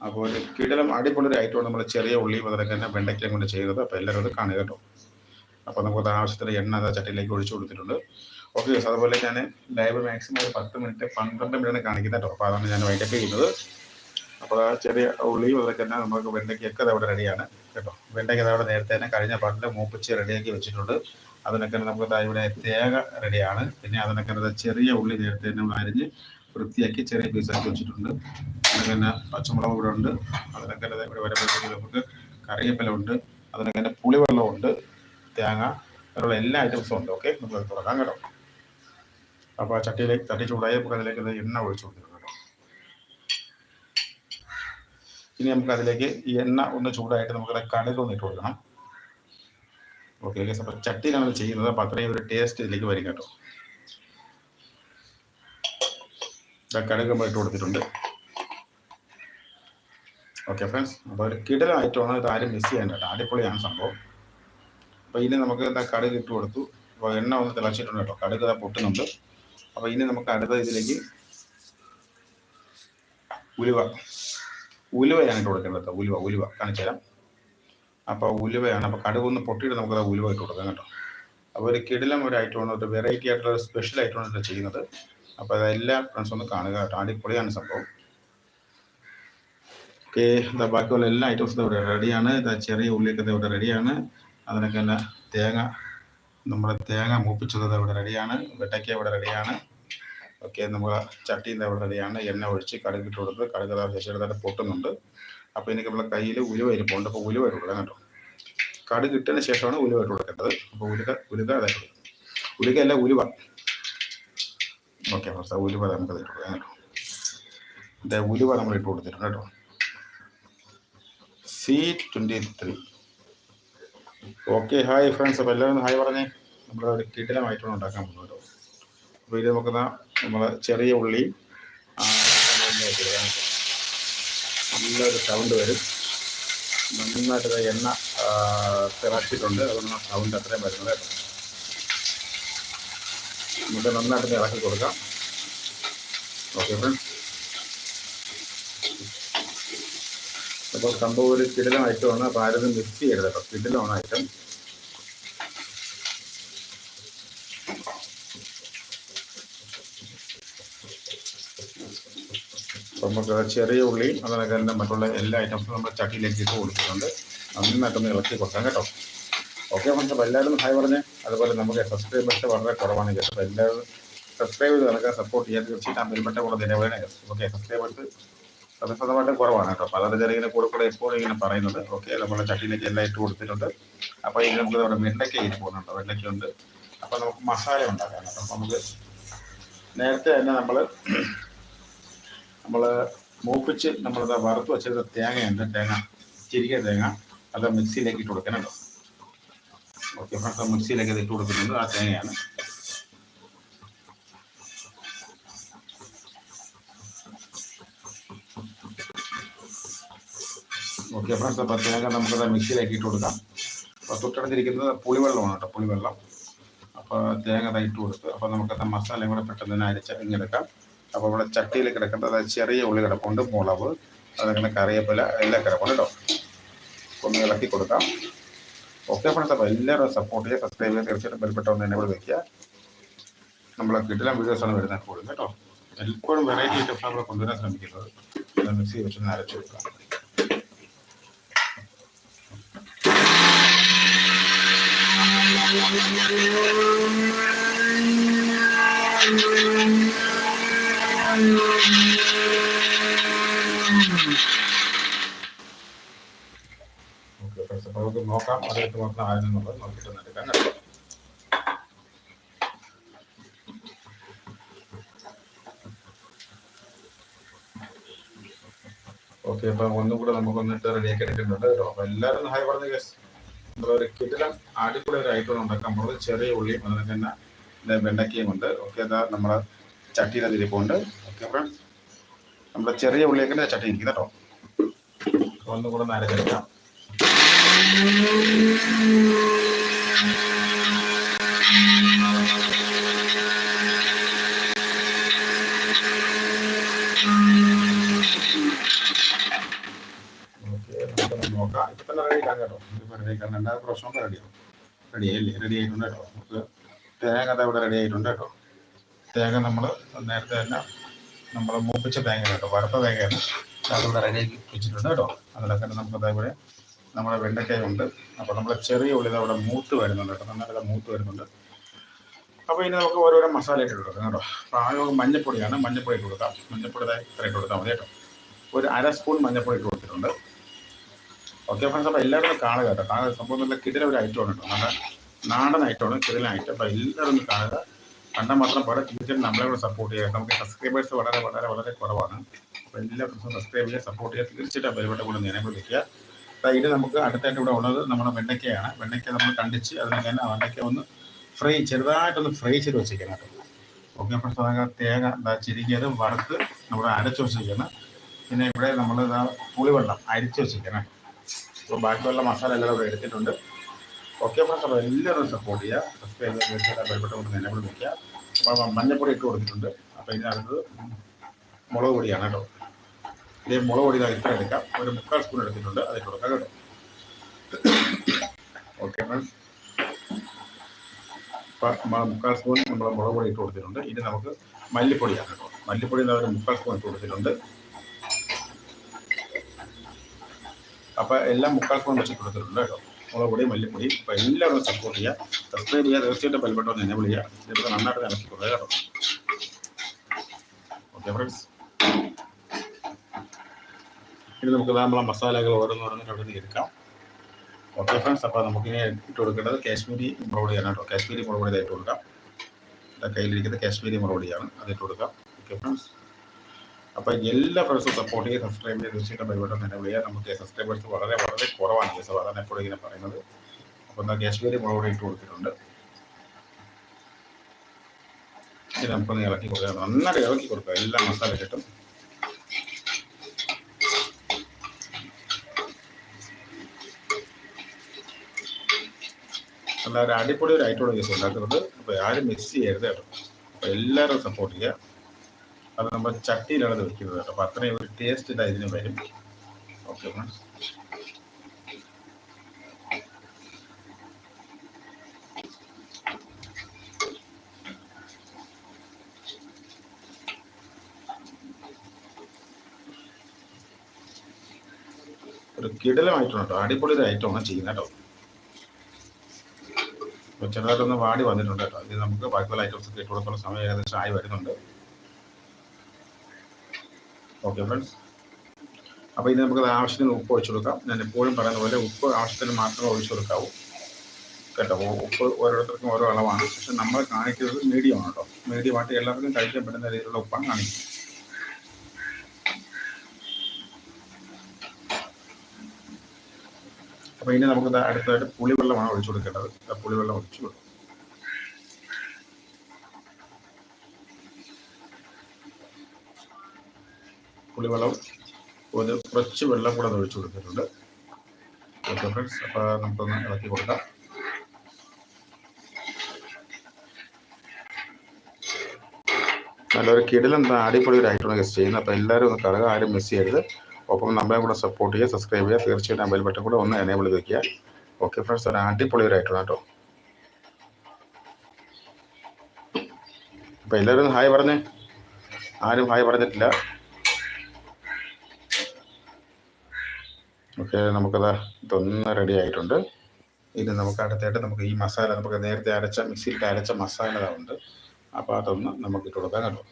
അപ്പോൾ ഒരു കിടലം അടിപൊളി ഐറ്റമാണ് നമ്മൾ ചെറിയ ഉള്ളി മുതലൊക്കെ വെണ്ടയ്ക്കയും കൊണ്ട് ചെയ്തത് അപ്പോൾ എല്ലാവരും അത് കാണുക കേട്ടോ. അപ്പോൾ നമുക്ക് ആവശ്യത്തിന് എണ്ണ അത് ചട്ടിയിലേക്ക് ഒഴിച്ചു കൊടുത്തിട്ടുണ്ട്. ഓക്കെ അതുപോലെ ഞാൻ ലൈവ് മാക്സിമം ഒരു പത്ത് മിനിറ്റ് പന്ത്രണ്ട് മിനിറ്റ് കാണിക്കുന്നത് കേട്ടോ. അപ്പോൾ അതാണ് ഞാൻ വൈൻഡപ്പ് ചെയ്യുന്നത്. അപ്പോൾ ആ ചെറിയ ഉള്ളി അതൊക്കെ തന്നെ നമുക്ക് വെണ്ടയ്ക്കൊക്കെ അതവിടെ റെഡിയാണ് കേട്ടോ. വെണ്ടയ്ക്ക് അതവിടെ നേരത്തെ തന്നെ കഴിഞ്ഞ പാട്ടിൽ മൂപ്പിച്ച് റെഡിയാക്കി വെച്ചിട്ടുണ്ട്. അതിനൊക്കെ നമുക്ക് ഇവിടെ തേങ്ങ റെഡിയാണ് പിന്നെ അതിനൊക്കെ ചെറിയ ഉള്ളി നേരത്തെ തന്നെ അരിഞ്ഞ് വൃത്തിയാക്കി ചെറിയ പീസാക്കി വെച്ചിട്ടുണ്ട്. അതിനൊക്കെ പച്ചമുളക് ഇവിടെ ഉണ്ട്. അതിനൊക്കെ ഇവിടെ വരുമ്പോഴത്തേക്ക് നമുക്ക് കറിവേപ്പില ഉണ്ട്. അതിനൊക്കെ തന്നെ പുളിവെള്ളമുണ്ട് തേങ്ങ അതിനുള്ള എല്ലാ ഐറ്റംസും ഉണ്ട്. ഓക്കെ നമുക്ക് തുടങ്ങാം കേട്ടോ. അപ്പോൾ ആ ചട്ടിയിലേക്ക് തട്ടി ചൂടായി നമുക്ക് അതിലേക്ക് എണ്ണ ഒഴിച്ചു കൊടുക്കണം കേട്ടോ. ഇനി നമുക്ക് അതിലേക്ക് ഈ എണ്ണ ഒന്ന് ചൂടായിട്ട് നമുക്ക് കടുക് ഒന്ന് ഇട്ട് കൊടുക്കണം. ഓക്കെ ഓക്കെ അപ്പോൾ ചട്ടിയിലാണ് ചെയ്യുന്നത്. അപ്പോൾ അത്രയും ഒരു ടേസ്റ്റ് ഇതിലേക്ക് വരും കേട്ടോ. കടുക് നമ്മൾ ഇട്ട് കൊടുത്തിട്ടുണ്ട്. ഓക്കെ ഫ്രണ്ട്സ് അപ്പോൾ ഒരു കിടലായിട്ടാണ് ഇത് ആരും മിസ് ചെയ്യേണ്ട കേട്ടോ അടിപൊളിയാണ് സംഭവം. അപ്പോൾ ഇനി നമുക്ക് എന്താ കടുക് ഇട്ട് കൊടുത്തു. അപ്പോൾ എണ്ണ ഒന്ന് തിളച്ചിട്ടുണ്ട് കേട്ടോ. കടുക് പൊട്ടുന്നുണ്ട്. അപ്പോൾ ഇനി നമുക്ക് അടുത്ത ഇതിലേക്ക് ഉലുവ. ഉലുവയാണ് ഇട്ട് കൊടുക്കേണ്ടത് ഉലുവ ഉലുവ കാണിച്ചു തരാം. അപ്പോൾ ഉലുവയാണ്. അപ്പോൾ കടുക് ഒന്ന് പൊട്ടിയിട്ട് നമുക്ക് ഉലുവ ഇട്ട് കൊടുക്കാം കേട്ടോ. അപ്പോൾ ഒരു കിടിലം ഒരു ഐറ്റം ആണ് ഒരു വെറൈറ്റി ആയിട്ടുള്ള ഒരു സ്പെഷ്യൽ ഐറ്റമാണ് ഇത് ചെയ്യുന്നത്. അപ്പോൾ അതെല്ലാം ഫ്രണ്ട്സ് ഒന്ന് കാണുക കേട്ടോ. അടിപൊളിയാണ് സംഭവം. ഓക്കെ ബാക്കിയുള്ള എല്ലാ ഐറ്റംസും ഇവിടെ റെഡിയാണ് ചെറിയ ഉള്ളിയൊക്കെ ഇവിടെ റെഡിയാണ് അതിനൊക്കെ തന്നെ തേങ്ങ നമ്മുടെ തേങ്ങ മൂപ്പിച്ചത് ഇവിടെ റെഡിയാണ് വെട്ടയ്ക്ക ഇവിടെ റെഡിയാണ് ഓക്കെ നമ്മൾ ചട്ടിന്ന് ഇവിടെ റെഡിയാണ് എണ്ണ ഒഴിച്ച് കടുക് ഇട്ട് കൊടുത്ത് കടുക് ശശിയുടെ പൊട്ടുന്നുണ്ട്. അപ്പോൾ എനിക്ക് നമ്മളെ കയ്യിൽ ഉലുവ ഇരിപ്പുണ്ട്. അപ്പോൾ ഉലുവ ഇട്ട് കൊടുക്കാം കേട്ടോ. കടുക് ഇട്ടതിന് ശേഷമാണ് ഉലുവ ഇട്ട് കൊടുക്കേണ്ടത്. അപ്പോൾ ഉലുക ഉലുക അതായത് ഉലുക അല്ല ഉലുവ. ഓക്കെ ഉലുവ നമുക്ക് ഇട്ട് കൊടുക്കാം കേട്ടോ. ഉലുവ നമ്മൾ ഇട്ട് കൊടുത്തിട്ടുണ്ട് കേട്ടോ. C twenty three okay hi friends അപ്പോൾ എല്ലാവരും ഹായ് പറഞ്ഞേ. നമ്മൾ ഒരു കിടിലമായിട്ടാണ് ഉണ്ടാക്കാൻ പോകുന്നത് അപ്പോൾ ഇത് നമുക്ക് നമ്മൾ ചെറിയ ഉള്ളി. നല്ലൊരു സൗണ്ട് വരും. നന്നായിട്ട് എണ്ണ തിളക്കിയിട്ടുണ്ട് അതുകൊണ്ട് സൗണ്ട് അത്രയും വരുന്നത് നമുക്ക് നന്നായിട്ട് ഇറക്കി കൊടുക്കാം. ഓക്കെ ഫ്രണ്ട്സ് അപ്പോൾ സംഭവം ഒരു കിടിലം ഐറ്റമാണ് അപ്പോൾ ആരും മിക്സ് ചെയ്യരുത് കേട്ടോ. കിടിലമാണ് ഐറ്റം. നമുക്ക് ചെറിയ ഉള്ളി അതിനൊക്കെ തന്നെ മറ്റുള്ള എല്ലാ ഐറ്റംസും നമ്മൾ ചട്ടിയിലേക്ക് ഇട്ട് കൊടുത്തിട്ടുണ്ട്. നന്നായിട്ടൊന്ന് ഇളക്കി കൊടുക്കാം കേട്ടോ. ഓക്കെ ഫ്രണ്ട്സ് അപ്പോൾ എല്ലാവരും ഹായ് പറഞ്ഞേ. അതുപോലെ നമുക്ക് സബ്സ്ക്രൈബേഴ്സ് വളരെ കുറവാണ് കേട്ടോ. എല്ലാവരും സബ്സ്ക്രൈബ് ചെയ്ത് നടക്കാൻ സപ്പോർട്ട് ചെയ്യാൻ തീർച്ചയായിട്ടും ആ ബെൽബട്ടെ കൂടെ നിലവിലാണ് ഓക്കെ സബ്സ്ക്രൈബേഴ്സ് സത്യസന്ധമായിട്ട് കുറവാണ് കേട്ടോ. പലരും ചെറിയ ഇങ്ങനെ കൂടെ കൂടെ എപ്പോഴും ഇങ്ങനെ പറയുന്നത് ഓക്കെ നമ്മുടെ ചട്ടിയിലേക്ക് എല്ലാം ഇട്ട് കൊടുത്തിട്ടുണ്ട്. അപ്പോൾ ഇനി നമുക്ക് നമ്മുടെ വെണ്ടയ്ക്ക ഇട്ട് പോകുന്നുണ്ട്. വെണ്ടയ്ക്ക ഉണ്ട്. അപ്പോൾ നമുക്ക് മസാല ഉണ്ടാക്കാം കേട്ടോ. അപ്പോൾ നമുക്ക് നേരത്തെ തന്നെ നമ്മൾ നമ്മൾ മൂപ്പിച്ച് നമ്മൾ വറുത്ത് വെച്ചിരുന്ന തേങ്ങയുണ്ട്. തേങ്ങ ചിരിക തേങ്ങ. അത് മിക്സിയിലേക്ക് ഇട്ട് കൊടുക്കണം കേട്ടോ. ഓക്കെ മിക്സിയിലേക്ക് ഇട്ട് കൊടുക്കുന്നുണ്ട്. ആ തേങ്ങയാണ്. ഓക്കെ ഫ്രണ്ട്സ് അപ്പോൾ തേങ്ങ നമുക്കത് മിക്സിയിലേക്ക് ഇട്ട് കൊടുക്കാം. അപ്പോൾ തൊട്ടടഞ്ഞിരിക്കുന്നത് പുളിവെള്ളമാണ് കേട്ടോ പുളിവെള്ളം. അപ്പോൾ തേങ്ങ ഇട്ട് കൊടുത്ത് അപ്പോൾ നമുക്കത് മസാലയും കൂടെ പെട്ടെന്ന് തന്നെ അരച്ച് ഇങ്ങെടുക്കാം അപ്പോൾ ഇവിടെ ചട്ടിയിൽ കിടക്കേണ്ടത് ചെറിയ ഉള്ളി കിടപ്പുണ്ട് മുളക് അതങ്ങനെ കറിയപ്പില എല്ലാം കിടപ്പുണ്ട് കേട്ടോ. ഒന്ന് ഇളക്കി കൊടുക്കാം. ഓക്കെ ഫ്രണ്ട്സ് അപ്പോൾ എല്ലാവരും സപ്പോർട്ട് ചെയ്യുക സബ്സ്ക്രൈബ് ചെയ്യുക തീർച്ചയായിട്ടും ബെൽപ്പെട്ട ഒന്ന് എന്നെ ഇവിടെ നമ്മളെ കിട്ടില്ല വീഡിയോസാണ് വരുന്നത് കൂടുതൽ കേട്ടോ. എപ്പോഴും വെറൈറ്റി ഐറ്റംസ് നമ്മൾ കൊണ്ടുവരാൻ ശ്രമിക്കുന്നത്. മിക്സി വെച്ചൊന്ന് അരച്ചെടുക്കാം ഓക്കെ ഫ്രണ്ട്സ് നമുക്ക് നോക്കാം ഓക്കെ അപ്പം ഒന്നും കൂടെ നമുക്ക് വന്നിട്ട് റെഡിയാക്കി എടുക്കുന്നുണ്ട് കേട്ടോ അപ്പോൾ എല്ലാവരും ഹായ് പറഞ്ഞു കേസ് നമ്മളൊരു കിടിലം അടിപൊളി ഒരു ഐറ്റം ഉണ്ടാക്കാം നമ്മൾ ചെറിയ ഉള്ളിയും അതുപോലെ തന്നെ വെണ്ടക്കയും ഉണ്ട്. ഓക്കെ അതാ നമ്മൾ ചട്ടിയുടെ തിരിപ്പുണ്ട് ഓക്കെ ഫ്രണ്ട്സ് നമ്മുടെ ചെറിയ ഉള്ളിയൊക്കെ ചട്ടി ഇരിക്കും കേട്ടോ. ഒന്നും കൂടെ റെഡി പ്രാവശ്യം റെഡിയാവും റെഡി ആയില്ലേ? റെഡി ആയിട്ടുണ്ട് തേങ്ങ ഇവിടെ റെഡി ആയിട്ടുണ്ട് കേട്ടോ. തേങ്ങ നമ്മൾ നേരത്തെ തന്നെ നമ്മൾ മൂപ്പിച്ച തേങ്ങ കേട്ടോ. വറുത്ത തേങ്ങയാണ്. അതിവിടെ റെഡി ആക്കി വെച്ചിട്ടുണ്ട് കേട്ടോ. അതിലൊക്കെ നമുക്ക് അതേപോലെ നമ്മുടെ വെണ്ടയ്ക്കായ ഉണ്ട് അപ്പോൾ നമ്മുടെ ചെറിയ ഉള്ളി അവിടെ മൂത്ത് വരുന്നുണ്ട് കേട്ടോ. നന്നായിട്ട് മൂത്ത് വരുന്നുണ്ട്. അപ്പോൾ ഇനി നമുക്ക് ഓരോരോ മസാല ഇട്ട് കൊടുക്കാം കേട്ടോ. അപ്പോൾ ആദ്യം മഞ്ഞപ്പൊടിയാണ്. മഞ്ഞപ്പൊടി ഇട്ട് കൊടുക്കാം. മഞ്ഞപ്പൊടി ഇത്ര ഇട്ട് കൊടുത്താൽ മതി കേട്ടോ. ഒരു അര സ്പൂൺ മഞ്ഞപ്പൊടി ഇട്ട് കൊടുത്തിട്ടുണ്ട്. ഓക്കെ ഫ്രണ്ട്സ് അപ്പോൾ എല്ലാവരും കാണുക കേട്ടോ. കാണുക സംഭവം നല്ല കിടില ഒരു ഐറ്റമാണ് കേട്ടോ. നല്ല നാടൻ ഐറ്റമാണ് കിടിലൻ ഐറ്റം അപ്പോൾ എല്ലാവരും ഒന്ന് കാണുക. കണ്ടാൽ മാത്രം പോലെ തീർച്ചയായിട്ടും നമ്മളെ കൂടെ സപ്പോർട്ട് ചെയ്യുക. നമുക്ക് സബ്സ്ക്രൈബേഴ്സ് വളരെ വളരെ വളരെ കുറവാണ്. അപ്പോൾ എല്ലാ ഫ്രണ്ട്സും സബ്സ്ക്രൈബ് ചെയ്യുക സപ്പോർട്ട് ചെയ്യുക. തീർച്ചയായിട്ടും പരിപാടി കൂടെ വയ്ക്കുക അപ്പോൾ ഇത് നമുക്ക് അടുത്തായിട്ട് ഇവിടെ ഉള്ളത് നമ്മുടെ വെണ്ടയ്ക്കയാണ്. വെണ്ടയ്ക്ക നമ്മൾ കണ്ടിച്ച് അതിന് തന്നെ വെണ്ടയ്ക്ക ഒന്ന് ഫ്രൈ ചെറുതായിട്ടൊന്ന് ഫ്രൈ ചെയ്ത് വെച്ചിരിക്കണം കേട്ടോ. ഓക്കെ ഫ്രണ്ട്സ് അതൊക്കെ തേങ്ങ എന്താ ചിരിക്കത് വറുത്ത് നമ്മൾ അരച്ച് വെച്ചിരിക്കണം പിന്നെ ഇവിടെ നമ്മൾ പുളിവെള്ളം അരിച്ച് വെച്ചിരിക്കണം അപ്പോൾ ബാക്കിയുള്ള മസാല എല്ലാം ഇവിടെ എടുത്തിട്ടുണ്ട്. ഓക്കെ ഫ്രണ്ട്സ് അപ്പോൾ എല്ലാവരും സപ്പോർട്ട് ചെയ്യുക. സബ്സ്ക്രൈബ് ബലപ്പെട്ട കൊണ്ട് നിലവിൽ വയ്ക്കുക അപ്പോൾ മഞ്ഞപ്പൊടി ഇട്ട് കൊടുത്തിട്ടുണ്ട്. അപ്പോൾ ഇതിനകത്ത് മുളക് പൊടിയാണ് കേട്ടോ. ഇതേ മുളക് പൊടി ഇതാ ഇത്ര എടുക്കാം. ഒരു മുക്കാൽ സ്പൂൺ എടുത്തിട്ടുണ്ട്. അതിൽ കൊടുക്കാം കേട്ടോ. ഓക്കെ ഫ്രണ്ട്സ് ഇപ്പം മുക്കാൽ സ്പൂൺ നമ്മൾ മുളക് പൊടി ഇട്ട് കൊടുത്തിട്ടുണ്ട്. ഇനി നമുക്ക് മല്ലിപ്പൊടിയാണ് കേട്ടോ. മല്ലിപ്പൊടി ഒരു മുക്കാൽ സ്പൂൺ ഇട്ട് കൊടുത്തിട്ടുണ്ട്. അപ്പോൾ എല്ലാം മുക്കാൽ ഫോൺ കൊടുത്തിട്ടുണ്ട് കേട്ടോ. മുളക് പൊടി മല്ലിപ്പൊടി അപ്പോൾ എല്ലാവരും സപ്പോർട്ട് ചെയ്യുക സബ്സ്ക്രൈബ് ചെയ്യുക തീർച്ചയായിട്ടും ബെൽബട്ടൺ എന്നെ വിളിക്കുക ഇതിപ്പോൾ നന്നായിട്ട് കൊടുക്കുക കേട്ടോ. ഓക്കെ ഫ്രണ്ട്സ് ഇനി നമുക്ക് നമ്മളെ മസാലകൾ ഓരോന്നോരോന്നിട്ട് അവിടെ നിന്ന് എടുക്കാം. ഓക്കെ ഫ്രണ്ട്സ് അപ്പോൾ നമുക്കിനി ഇട്ട് കൊടുക്കേണ്ടത് കാശ്മീരി മുളക് പൊടിയാണ് കേട്ടോ. കാശ്മീരി മുളക് ഇട്ട് കൊടുക്കാം. കയ്യിലിരിക്കുന്നത് കാശ്മീരി മുളക് പൊടിയാണ് കൊടുക്കാം. ഓക്കെ ഫ്രണ്ട്സ് അപ്പോൾ എല്ലാ ഫ്രണ്ട്സും സപ്പോർട്ട് ചെയ്യുക സബ്സ്ക്രൈബ് ചെയ്ത് തീർച്ചയായിട്ടും പരിപാടി തന്നെ വിളിക്കുക നമുക്ക് സബ്സ്ക്രൈബേഴ്സ് വളരെ വളരെ കുറവാണ് ഈ സാധാരണ എപ്പോഴും ഇങ്ങനെ പറയുന്നത്. അപ്പോൾ എന്നാൽ കാശ്മീരി മുളക് പൊടി ഇട്ട് കൊടുത്തിട്ടുണ്ട്. ഇത് നമുക്കൊന്ന് ഇളക്കി കൊടുക്കാം. നന്നായിട്ട് ഇളക്കി കൊടുക്കുക എല്ലാ മസാല നല്ല ഒരു അടിപൊളി ഒരു ഐറ്റോടെ കേസ് ഉണ്ടാക്കുന്നത്. അപ്പോൾ ആരും മിസ് ചെയ്യരുത് കേട്ടോ. അപ്പോൾ എല്ലാവരും സപ്പോർട്ട് ചെയ്യുക. അത് നമ്മൾ ചട്ടിയിലാണ് ഇത് വെക്കുന്നത് അപ്പോൾ അത്രയും ഒരു ടേസ്റ്റ് ഇതാ ഇതിന് വരും. ഓക്കെ ഫ്രണ്ട്സ് ഒരു കിടലമായിട്ടാണ് കേട്ടോ. അടിപൊളി ഒരു ഐറ്റമാണ് ചെയ്യുന്നത് കേട്ടോ. ചെറുതായിട്ടൊന്ന് വാടി വന്നിട്ടുണ്ട് കേട്ടോ. ഇത് നമുക്ക് ബാക്കിയുള്ള ഐറ്റംസ് ഒക്കെ ഇട്ട് കൊടുക്കുന്ന സമയം ഏകദേശം ആയി വരുന്നുണ്ട്. ഓക്കെ ഫ്രണ്ട്സ് അപ്പോൾ ഇത് നമുക്ക് ആവശ്യത്തിന് ഉപ്പ് ഒഴിച്ചു കൊടുക്കാം. ഞാൻ എപ്പോഴും പറയുന്ന പോലെ ഉപ്പ് ആവശ്യത്തിന് മാത്രമേ ഒഴിച്ചു കൊടുക്കാവൂ. കേട്ടോ? ഉപ്പ് ഓരോരുത്തർക്കും ഓരോ അളവാണ്. പക്ഷെ നമ്മൾ കാണിക്കുന്നത് മീഡിയം ആണ് കേട്ടോ. മീഡിയം ആയിട്ട് എല്ലാവർക്കും കഴിക്കാൻ പറ്റുന്ന രീതിയിലുള്ള ഉപ്പാണ് കാണിക്കുന്നത്. അപ്പോൾ ഇനി നമുക്ക് അടുത്തതായിട്ട് പുളിവെള്ളമാണ് ഒഴിച്ചു കൊടുക്കേണ്ടത്. പുളിവെള്ളം ഒഴിച്ചു കൊടുക്കും. പുളിവെള്ളം ഒരു കുറച്ച് വെള്ളം കൂടെ അത് ഒഴിച്ചു കൊടുത്തിട്ടുണ്ട്. ഓക്കെ ഫ്രണ്ട്സ് അപ്പോൾ നമുക്കൊന്ന് ഇളക്കി കൊടുക്കാം. നല്ലൊരു കിടിലം അടിപൊളി ഒരു ഐറ്റമാണ് ഗസ്റ്റ് ചെയ്യുന്നത്. അപ്പോൾ എല്ലാവരും ഒന്ന് കാണുക ആരും മിസ് ചെയ്യരുത്. ഒപ്പം നമ്മളെ കൂടെ സപ്പോർട്ട് ചെയ്യുക സബ്സ്ക്രൈബ് ചെയ്യുക. തീർച്ചയായിട്ടും ബെൽ ബട്ടൺ കൂടെ ഒന്ന് എനേബിൾ ചെയ്ത് വയ്ക്കുക ഓക്കെ ഫ്രണ്ട്സ് ഒരു അടിപൊളി ഒരു ഐറ്റമാണ് കേട്ടോ. അപ്പോൾ എല്ലാവരും ഹായ് പറഞ്ഞേ. ആരും ഹായ് പറഞ്ഞിട്ടില്ല. ഓക്കെ നമുക്കത് ഇതൊന്ന് റെഡി ആയിട്ടുണ്ട്. ഇനി നമുക്ക് അടുത്തായിട്ട് നമുക്ക് ഈ മസാല നമുക്ക് നേരത്തെ അരച്ച മിക്സിയിലിട്ട് അരച്ച മസാല ഉണ്ട്. അപ്പോൾ അതൊന്ന് നമുക്ക് ഇട്ട് കൊടുക്കാൻ കേട്ടോ.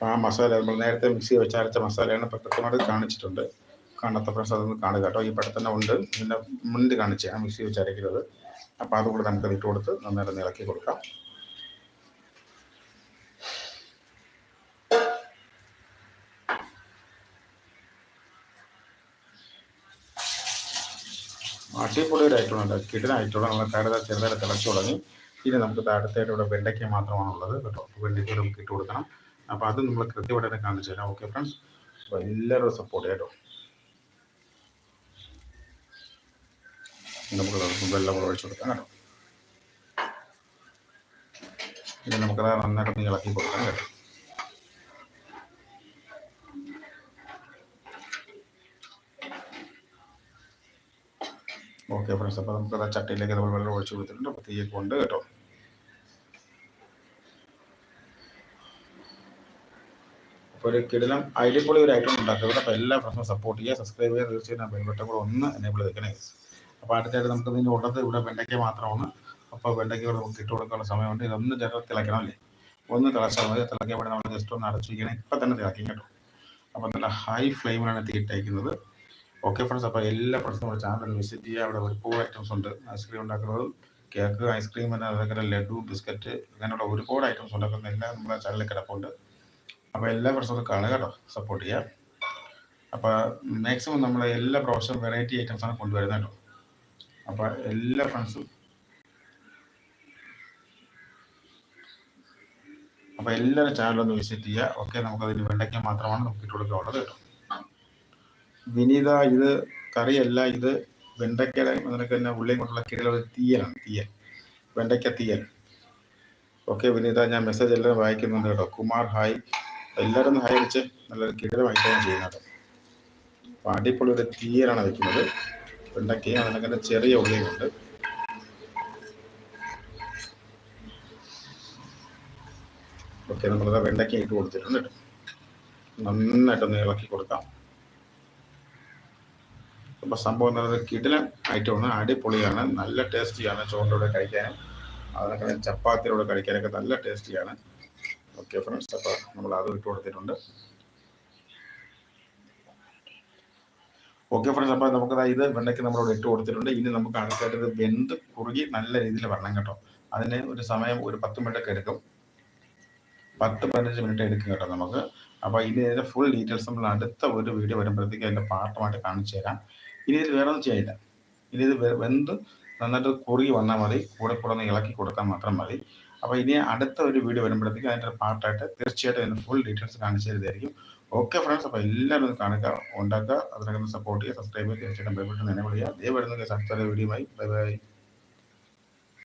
ആ മസാല നമ്മൾ നേരത്തെ മിക്സി വെച്ച് അരച്ച മസാലയാണ് കൃത്യമായിട്ട് കാണിച്ചിട്ടുണ്ട്. കാണാത്ത ഫ്രണ്ട്സ് അതൊന്ന് കാണുക കേട്ടോ. ഈ പെട്ടെന്ന് ഉണ്ട്. പിന്നെ മുന്നിൽ കാണിച്ച് ആ മിക്സി വെച്ച് അരയ്ക്കുന്നത് അപ്പോൾ അതുകൂടെ നമുക്ക് ഇട്ട് കൊടുത്ത് നന്നായിട്ട് ഇളക്കി കൊടുക്കാം. അടിപൊളി ഒരു ഐറ്റമാണ് കിടിലൻ ഐറ്റമാണ് നമ്മൾ കരുത ചെറുതായിട്ട് തിളച്ചു തുടങ്ങി. ഇനി നമുക്ക് അടുത്തായിട്ട് ഇവിടെ വെണ്ടയ്ക്ക മാത്രമാണുള്ളത് കേട്ടോ. വെണ്ടയ്ക്ക നമുക്ക് ഇട്ട് കൊടുക്കണം. അപ്പോൾ അത് നമ്മൾ കൃത്യമായിട്ട് കാണിച്ചു തരാം. ഓക്കെ ഫ്രണ്ട്സ് അപ്പോൾ എല്ലാവരും സപ്പോർട്ട് കേട്ടോ. നമുക്ക് വെള്ളം കൂടെ ഒഴിച്ചു കൊടുക്കാം കേട്ടോ. ഇനി നമുക്കത് നന്നായിട്ട് ഇളക്കി കൊടുക്കാം കേട്ടോ. ഓക്കെ ഫ്രണ്ട്സ് അപ്പോൾ നമുക്കത് ആ ചട്ടിയിലേക്ക് നമ്മൾ വെള്ളം ഒഴിച്ചു കൊടുത്തിട്ടുണ്ട്. അപ്പോൾ തീയൊക്കെ കൊണ്ട് കേട്ടോ. അപ്പോൾ ഒരു കിടിലം അടിപൊളി ഒരു ഐറ്റം ഉണ്ടാക്കുന്നത്. അപ്പോൾ എല്ലാ ഫ്രണ്ട്സും സപ്പോർട്ട് ചെയ്യുക സബ്സ്ക്രൈബ് ചെയ്യുക തീർച്ചയായും ബെൽബട്ടം കൂടെ ഒന്ന് എനേബിൾ ചെയ്തേക്കണേ. അപ്പോൾ അടുത്തായിട്ട് നമുക്ക് ഇതിന്റെ ഉള്ളത് ഇവിടെ വെണ്ടയ്ക്ക മാത്രമാണ്. അപ്പോൾ വെണ്ടയ്ക്ക ഇവിടെ നമുക്ക് ഇട്ട് കൊടുക്കാനുള്ള സമയമുണ്ട്. ഇതൊന്ന് ചെറു തിളയ്ക്കണം അല്ലേ ഒന്ന് തിളച്ചാൽ മതി. തിളക്കിയ വേണ്ടി നമ്മൾ ജസ്റ്റ് ഒന്ന് അടച്ചു വയ്ക്കണം ഇപ്പം തന്നെ തിളക്കി കേട്ടോ. അപ്പോൾ നല്ല ഹൈ ഫ്ലെയിമിലാണ് തീട്ടയക്കുന്നത് ഓക്കെ ഫ്രണ്ട്സ് അപ്പോൾ എല്ലാ ഫ്രണ്ട്സും നമ്മുടെ ചാനൽ വിസിറ്റ് ചെയ്യുക. അവിടെ ഒരുപാട് ഐറ്റംസ് ഉണ്ട്. ഐസ്ക്രീം ഉണ്ടാക്കുന്നത് കേക്ക് ഐസ്ക്രീം പിന്നെ അതേപോലെ ലഡു ബിസ്ക്കറ്റ് അങ്ങനെയുള്ള ഒരുപാട് ഐറ്റംസ് ഉണ്ടാക്കുന്ന എല്ലാം നമ്മുടെ ചാനലിൽ കിടപ്പുണ്ട്. അപ്പോൾ എല്ലാ ഫ്രണ്ട്സും കാണുക കേട്ടോ. സപ്പോർട്ട് ചെയ്യുക. അപ്പോൾ മാക്സിമം നമ്മളെ എല്ലാ പ്രാവശ്യവും വെറൈറ്റി ഐറ്റംസ് ആണ് കൊണ്ടുവരുന്നത് കേട്ടോ. അപ്പോൾ എല്ലാ ഫ്രണ്ട്സും അപ്പോൾ എല്ലാവരും ചാനലൊന്ന് വിസിറ്റ് ചെയ്യുക. ഓക്കെ നമുക്കതിന് വെണ്ടയ്ക്ക മാത്രമാണ് നമുക്ക് ഇട്ട് കൊടുക്കാനുള്ളത് കേട്ടോ. വിനീത ഇത് കറിയല്ല ഇത് വെണ്ടയ്ക്കയുടെ നിനക്ക് തന്നെ ഉള്ളിയും കൊണ്ടുള്ള ഒരു തീയലാണ് തീയൽ. വെണ്ടയ്ക്ക തീയൽ. ഓക്കെ വിനീത ഞാൻ മെസ്സേജ് എല്ലാവരും വായിക്കുന്നുണ്ട് കേട്ടോ. കുമാർ ഹായ് എല്ലാവരും ഒന്ന് ഹായ് അടിച്ച് നല്ലൊരു കിടലമായിട്ടാണ് ചെയ്യുന്നത് അപ്പോൾ അടിപൊളി ഒരു തീയലാണ് വെക്കുന്നത് വെണ്ടയ്ക്കയും അങ്ങനെ ചെറിയ ഉള്ളിയും ഉണ്ട് ഓക്കെ നമ്മളത് വെണ്ടയ്ക്ക ഇട്ട് കൊടുത്തിട്ടുണ്ട്. നന്നായിട്ടൊന്ന് ഇളക്കി കൊടുക്കാം. അപ്പോൾ സംഭവം എന്ന് പറയുന്നത് കിടിലൻ ഐറ്റമാണ് അടിപൊളിയാണ് നല്ല ടേസ്റ്റിയാണ് ചോറിന്റെ കഴിക്കാനും. അതിനൊക്കെ ചപ്പാത്തിയുടെ കഴിക്കാനൊക്കെ നല്ല ടേസ്റ്റിയാണ്. ഓക്കെ ഫ്രണ്ട്സ് അപ്പോൾ നമ്മൾ അത് ഇട്ട് കൊടുത്തിട്ടുണ്ട്. ഓക്കെ ഫ്രണ്ട്സ് അപ്പോൾ നമുക്ക് ഇത് വെണ്ടയ്ക്ക് നമ്മളോട് ഇട്ട് കൊടുത്തിട്ടുണ്ട്. ഇനി നമുക്ക് അടുത്തായിട്ട് ഇത് വെന്ത് കുറുകി നല്ല രീതിയിൽ വരണം കേട്ടോ. അതിന് ഒരു സമയം ഒരു പത്ത് മിനിറ്റൊക്കെ എടുക്കും. പത്ത് പതിനഞ്ച് മിനിറ്റ് എടുക്കും കേട്ടോ നമുക്ക്. അപ്പോൾ ഇനി ഇതിന്റെ ഫുൾ ഡീറ്റെയിൽസ് നമ്മൾ അടുത്ത ഒരു വീഡിയോ വരുമ്പോഴത്തേക്ക് അതിന്റെ പാർട്ടുമായിട്ട് കാണിച്ചു തരാം. ഇനി ഇത് വേറെ ഒന്നും ചെയ്യില്ല ഇനി ഇത് വെന്ത് നന്നായിട്ട് കുറുകി വന്നാൽ മതി. കൂടെ കൂടെ ഒന്ന് ഇളക്കി കൊടുത്താൽ മാത്രം മതി. അപ്പോൾ ഇനി അടുത്ത ഒരു വീഡിയോ വരുമ്പോഴത്തേക്ക് അതിന്റെ പാർട്ടായിട്ട് തീർച്ചയായിട്ടും അതിന്റെ ഫുൾ ഡീറ്റെയിൽസ് കാണിച്ചു തരുന്നതായിരിക്കും. ഓക്കെ ഫ്രണ്ട്സ് അപ്പോൾ എല്ലാവരും കാണുക ഉണ്ടാക്കുക അതിനൊക്കെ സപ്പോർട്ട് ചെയ്യുക സബ്സ്ക്രൈബ് ചെയ്യുക തീർച്ചയായിട്ടും ബൈബിൾ തന്നെ വിളിക്കുക. ദേ വരുന്ന അടുത്ത വീഡിയോ ബൈ ബൈ